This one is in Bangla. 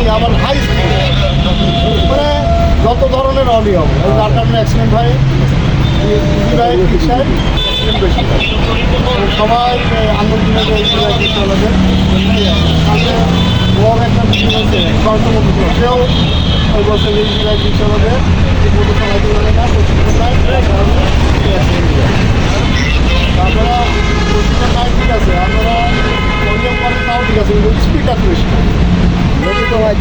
সঙ্গে আবার হাই স্পিড মানে যত ধরনের অনিয়ম ওই যার কারণে অ্যাক্সিডেন্ট হয়। ইজি অ্যাক্সিডেন্ট সবাই আন্দোলন দিনে যে ইজি বাইক বড় একটা মিটিং হয়েছে স্বরাষ্ট্রমন্ত্রী সেও ওই বলছে যে ইজি বাইক রিক্সা হলে না প্রশিক্ষণ তাছাড়া প্রশিক্ষণ নাই ঠিক আছে আপনারা অনিয়ম করে তাও ঠিক আছে, কিন্তু স্পিড আছে বেশি Не забывайте.